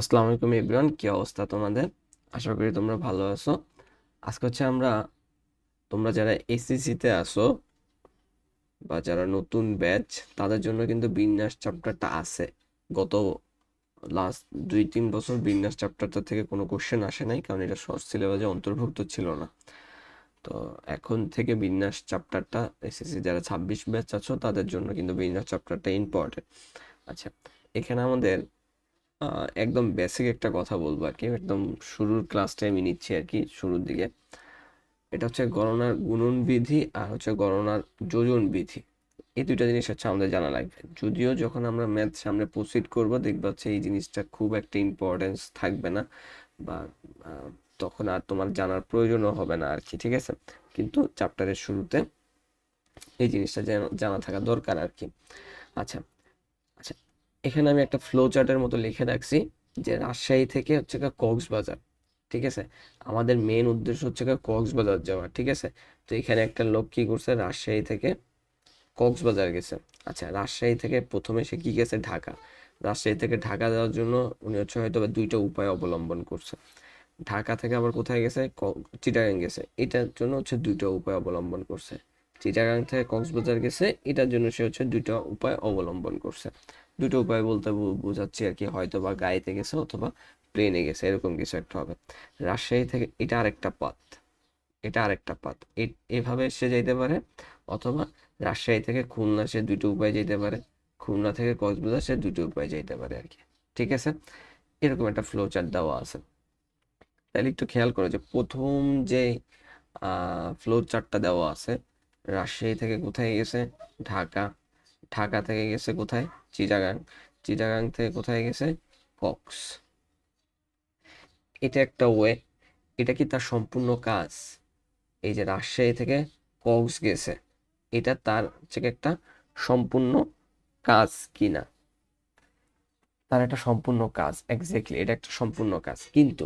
আসসালামু আলাইকুম এভরিওয়ান, কী অবস্থা তোমাদের? আশা করি তোমরা ভালো আছো। আজকে হচ্ছে আমরা, তোমরা যারা এসএসসিতে আসো বা যারা নতুন ব্যাচ তাদের জন্য কিন্তু বিন্যাস চ্যাপ্টারটা আছে। গত লাস্ট দুই তিন বছর বিন্যাস চ্যাপ্টারটা থেকে কোনো কোশ্চেন আসে নাই, কারণ এটা শর্ট সিলেবাসে অন্তর্ভুক্ত ছিল না। তো এখন থেকে বিন্যাস চ্যাপ্টারটা এসএসসি যারা ছাব্বিশ ব্যাচ আছো, তাদের জন্য কিন্তু বিন্যাস চ্যাপ্টারটা ইম্পর্টেন্ট আচ্ছা এখানে আমাদের একদম বেসিক একটা কথা বলব আর কি। একদম শুরুর ক্লাসটা আমি নিচ্ছি আর কি, শুরুর দিকে। এটা হচ্ছে গণনার গুণন বিধি আর হচ্ছে গণনার যোজন বিধি। এই দুইটা জিনিস হচ্ছে আমাদের জানা লাগবে। যদিও যখন আমরা ম্যাথ সামনে প্রসিড করব, দেখবা হচ্ছে এই জিনিসটা খুব একটা ইম্পর্টেন্স থাকবে না বা তখন আর তোমার জানার প্রয়োজনও হবে না আর কি, ঠিক আছে? কিন্তু চ্যাপ্টারের শুরুতে এই জিনিসটা জানা থাকা দরকার আর কি। আচ্ছা এখানে আমি একটা ফ্লো চার্টের মতো লিখে রাখছি যে রাজশাহী থেকে হচ্ছে কক্সবাজার, ঠিক আছে? আমাদের মেন উদ্দেশ্য হচ্ছে কক্সবাজার যাওয়া, ঠিক আছে? তো এখানে একটা লোক কি করছে? রাজশাহী থেকে কক্সবাজার গেছে। আচ্ছা রাজশাহী থেকে প্রথমে সে কি গেছে? ঢাকা। রাজশাহী থেকে ঢাকা যাওয়ার জন্য উনি হচ্ছে হয়তো দুইটা উপায় অবলম্বন করছে। ঢাকা থেকে আবার কোথায় গেছে? চিটাগাং গেছে। এটার জন্য হচ্ছে দুইটা উপায় অবলম্বন করছে। চিটাগাং থেকে কক্সবাজার গেছে। এটার জন্য সে হচ্ছে দুইটা উপায় অবলম্বন করছে। দুটো উপায় বলতে বোঝাচ্ছি আর কি হয়তো বা গাড়িতে গেছে অথবা প্লেনে গেছে, এরকম কিছু একটা হবে। রাজশাহী থেকে এটা আরেকটা পথ, এটা আরেকটা পথ। এভাবে সে যাইতে পারে অথবা রাজশাহী থেকে খুলনা সে দুটো উপায় যেতে পারে, খুলনা থেকে কক্সবাজার সে দুটো উপায় যেতে পারে আর কি। ঠিক আছে? এরকম একটা ফ্লো চার্ট দেওয়া আছে। তাহলে একটু খেয়াল করো যে প্রথম যে ফ্লো চার্টটা দেওয়া আছে, রাজশাহী থেকে কোথায় গেছে? ঢাকা। ঢাকা থেকে গেছে কোথায়? চিটাগাং। চিটাগাং থেকে কোথায় গেছে? কক্স এটা একটা ওয়ে, এটা কি তার সম্পূর্ণ কাজ? এই যে রাজশাহী থেকে কক্স গেছে, এটা তার হচ্ছে একটা সম্পূর্ণ কাজ কিনা? তার একটা সম্পূর্ণ কাজ এক্স্যাক্টলি এটা একটা সম্পূর্ণ কাজ। কিন্তু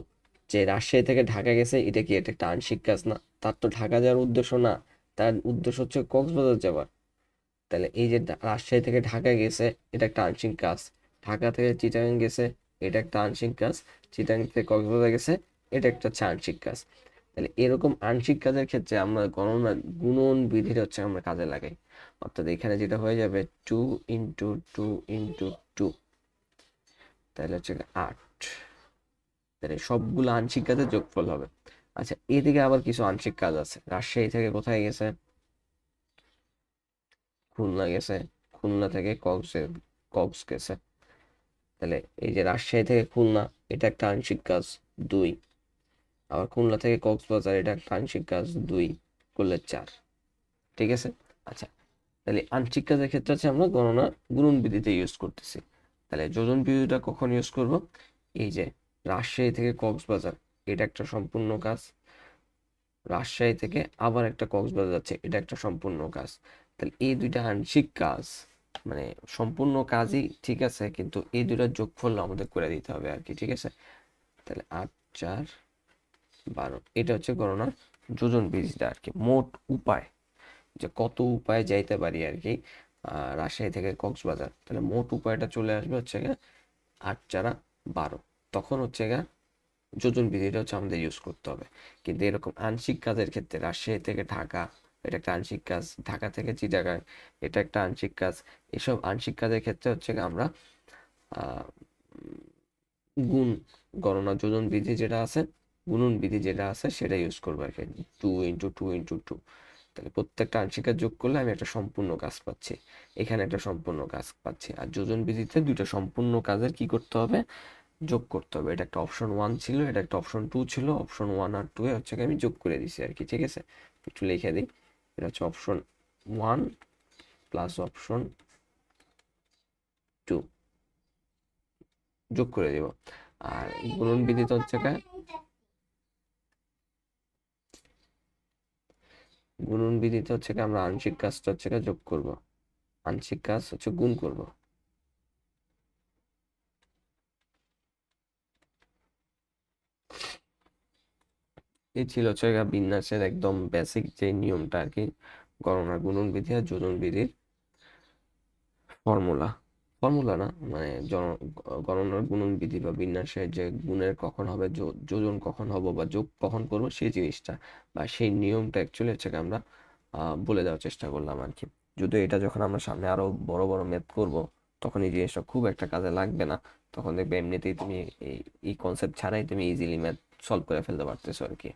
যে রাজশাহী থেকে ঢাকা গেছে, এটা কি এটা একটা আংশিক কাজ না? তার তো ঢাকা যাওয়ার উদ্দেশ্য না। তার উদ্দেশ্য হচ্ছে কক্সবাজার যাওয়ার। তাহলে এই যে রাজশাহী থেকে ঢাকা গেছে, এটা একটা আংশিক কাজ। ঢাকা থেকে চিটাগাং গেছে, এটা একটা আংশিক কাজ। চিটাগাং থেকে কক্সবাজার গেছে, এটা একটা হচ্ছে আংশিক কাজ। তাহলে এরকম আংশিক কাজের ক্ষেত্রে আমরা গণনা গুণন বিধিটা হচ্ছে আমরা কাজে লাগাই। অর্থাৎ এখানে যেটা হয়ে যাবে, two into two into two. তাহলে হচ্ছে আট। তাহলে সবগুলো আংশিক কাজের যোগফল হবে। আচ্ছা এদিকে আবার কিছু আংশিক কাজ আছে। রাজশাহী থেকে কোথায় গেছে? খুলনা গেছে। খুলনা থেকে কক্সে, কক্স গেছে। তাহলে এই যে রাজশাহী থেকে খুলনা, এটা একটা আংশিক কাজ, দুই। আবার খুলনা থেকে কক্সবাজার, এটা একটা আংশিক কাজ, দুই করলে চার। ঠিক আছে? আচ্ছা তাহলে আংশিক কাজের ক্ষেত্রে হচ্ছে আমরা গণনা গুণন বিধিতে ইউজ করতেছি। তাহলে যোজন বিধিটা কখন ইউজ করব? এই যে রাজশাহী থেকে কক্সবাজার, এটা একটা সম্পূর্ণ কাজ। রাজশাহী থেকে আবার একটা কক্সবাজার যাচ্ছে, এটা একটা সম্পূর্ণ কাজ। তাহলে এই দুইটা আংশিক কাজ মানে সম্পূর্ণ কাজই ঠিক আছে, কিন্তু এই দুইটার যোগফল আমাদের করে দিতে হবে আর কি, ঠিক আছে? তাহলে আট, চার, বারো, এটা হচ্ছে গণনার যোজন বিধিটা আর কি, মোট উপায়, যে কত উপায় যাইতে পারি আর কি রাজশাহী থেকে কক্সবাজার, তাহলে মোট উপায়টা চলে আসবে হচ্ছে গিয়ে আট, চারা, বারো, তখন হচ্ছে গিয়ে যোজন বিধিটা হচ্ছে আমাদের ইউজ করতে হবে, কিন্তু এরকম আংশিক কাজের ক্ষেত্রে রাজশাহী থেকে ঢাকা এটা একটা আংশিক কাজ। ঢাকা থেকে চিটাগাং এটা একটা আংশিক কাজ। এসব আংশিক কাজের ক্ষেত্রে হচ্ছে আমরা গুণ গণনা, যোজন বিধি যেটা আছে, গুণন বিধি যেটা আছে সেটা ইউজ করব আর কি। Two into two into two তাহলে প্রত্যেকটা আংশিক কাজ যোগ করলে আমি একটা সম্পূর্ণ কাজ পাচ্ছি। এখানে একটা সম্পূর্ণ কাজ পাচ্ছি। আর যোজন বিধিতে দুইটা সম্পূর্ণ কাজের কি করতে হবে? যোগ করতে হবে। এটা একটা অপশন ওয়ান ছিল, এটা একটা অপশন টু ছিল অপশন ওয়ান আর টু এ হচ্ছে আমি যোগ করে দিছি আর কি, ঠিক আছে? একটু লিখে দিই। এটা হচ্ছে option one plus option two যোগ করে দিব। আর গুণন বিধিতে হচ্ছে কি? গুণন বিধিতে হচ্ছে কি? আমরা আংশিক কাজটা হচ্ছে যোগ করব। আংশিক কাজ হচ্ছে গুণ করব। এই ছিল হচ্ছে বিন্যাসের একদম বেসিক যে নিয়মটা আর কি, গণনা, গুণন বিধি আর যোজন বিধির ফর্মুলা ফর্মুলা না মানে গণনার গুণনবিধি বা বিন্যাসের যে গুণের কখন হবে যোজন কখন হব বা যোগ কখন করব, সেই জিনিসটা বা সেই নিয়মটা অ্যাকচুয়ালি হচ্ছে আমরা বলে দেওয়ার চেষ্টা করলাম আর কি। যদিও এটা যখন আমরা সামনে আরও বড় বড় ম্যাথ করব, তখন এই জিনিসটা খুব একটা কাজে লাগবে না। তখন দেখবে এমনিতেই তুমি এই কনসেপ্ট ছাড়াই তুমি ইজিলি ম্যাথ সলভ করে ফেলতে পারতেছো আর কি।